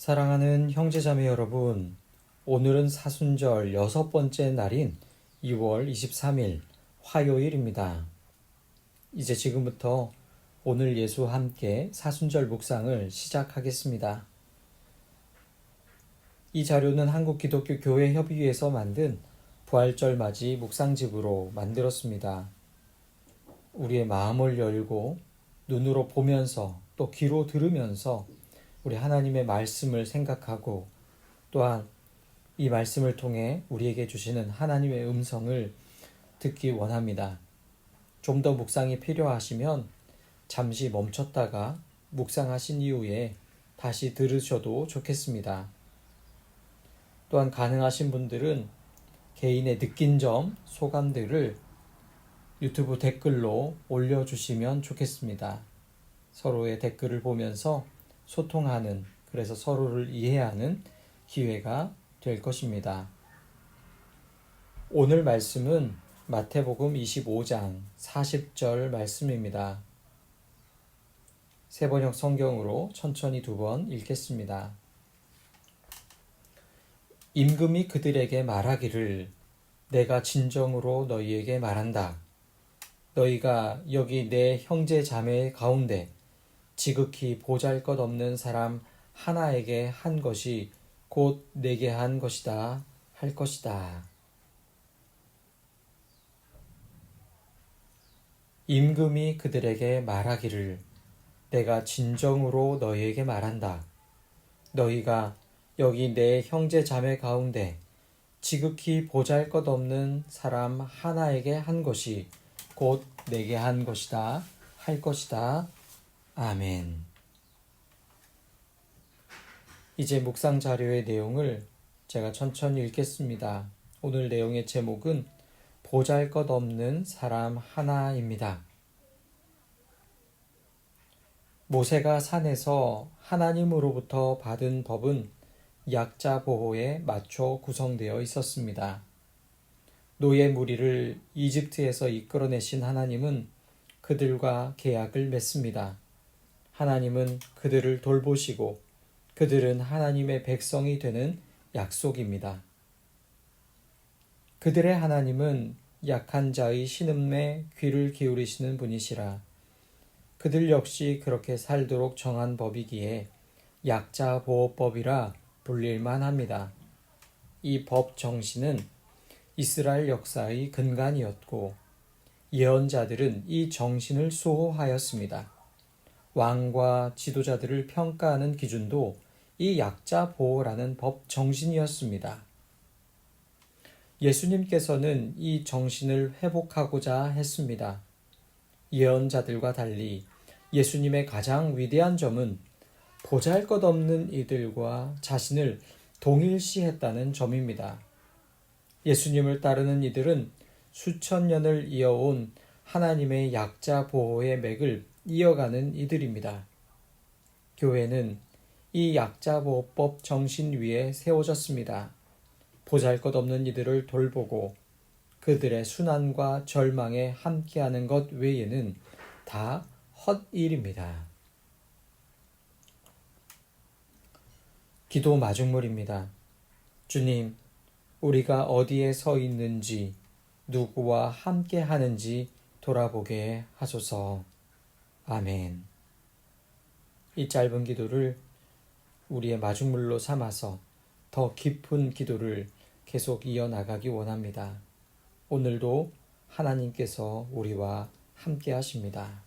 사랑하는 형제자매 여러분, 오늘은 사순절 여섯 번째 날인 2월 23일 화요일입니다. 이제 지금부터 오늘 예수와 함께 사순절 묵상을 시작하겠습니다. 이 자료는 한국 기독교 교회 협의회에서 만든 부활절 맞이 묵상집으로 만들었습니다. 우리의 마음을 열고 눈으로 보면서 또 귀로 들으면서 우리 하나님의 말씀을 생각하고 또한 이 말씀을 통해 우리에게 주시는 하나님의 음성을 듣기 원합니다. 좀 더 묵상이 필요하시면 잠시 멈췄다가 묵상하신 이후에 다시 들으셔도 좋겠습니다. 또한 가능하신 분들은 개인의 느낀 점, 소감들을 유튜브 댓글로 올려주시면 좋겠습니다. 서로의 댓글을 보면서 소통하는, 그래서 서로를 이해하는 기회가 될 것입니다. 오늘 말씀은 마태복음 25장 40절 말씀입니다. 세번역 성경으로 천천히 두 번 읽겠습니다. 임금이 그들에게 말하기를 내가 진정으로 너희에게 말한다. 너희가 여기 내 형제 자매 가운데 지극히 보잘 것 없는 사람 하나에게 한 것이 곧 내게 한 것이다 할 것이다. 임금이 그들에게 말하기를 내가 진정으로 너희에게 말한다. 너희가 여기 내 형제 자매 가운데 지극히 보잘 것 없는 사람 하나에게 한 것이 곧 내게 한 것이다 할 것이다. 아멘. 이제 묵상 자료의 내용을 제가 천천히 읽겠습니다. 오늘 내용의 제목은 보잘 것 없는 사람 하나입니다. 모세가 산에서 하나님으로부터 받은 법은 약자 보호에 맞춰 구성되어 있었습니다. 노예 무리를 이집트에서 이끌어내신 하나님은 그들과 계약을 맺습니다. 하나님은 그들을 돌보시고 그들은 하나님의 백성이 되는 약속입니다. 그들의 하나님은 약한 자의 신음에 귀를 기울이시는 분이시라. 그들 역시 그렇게 살도록 정한 법이기에 약자 보호법이라 불릴만 합니다. 이 법 정신은 이스라엘 역사의 근간이었고 예언자들은 이 정신을 수호하였습니다. 왕과 지도자들을 평가하는 기준도 이 약자 보호라는 법 정신이었습니다. 예수님께서는 이 정신을 회복하고자 했습니다. 예언자들과 달리 예수님의 가장 위대한 점은 보잘 것 없는 이들과 자신을 동일시했다는 점입니다. 예수님을 따르는 이들은 수천 년을 이어온 하나님의 약자 보호의 맥을 이어가는 이들입니다. 교회는 이 약자보호법 정신 위에 세워졌습니다. 보잘 것 없는 이들을 돌보고 그들의 순환과 절망에 함께하는 것 외에는 다 헛일입니다. 기도 마중물입니다. 주님, 우리가 어디에 서 있는지, 누구와 함께 하는지 돌아보게 하소서. 아멘. 이 짧은 기도를 우리의 마중물로 삼아서 더 깊은 기도를 계속 이어나가기 원합니다. 오늘도 하나님께서 우리와 함께 하십니다.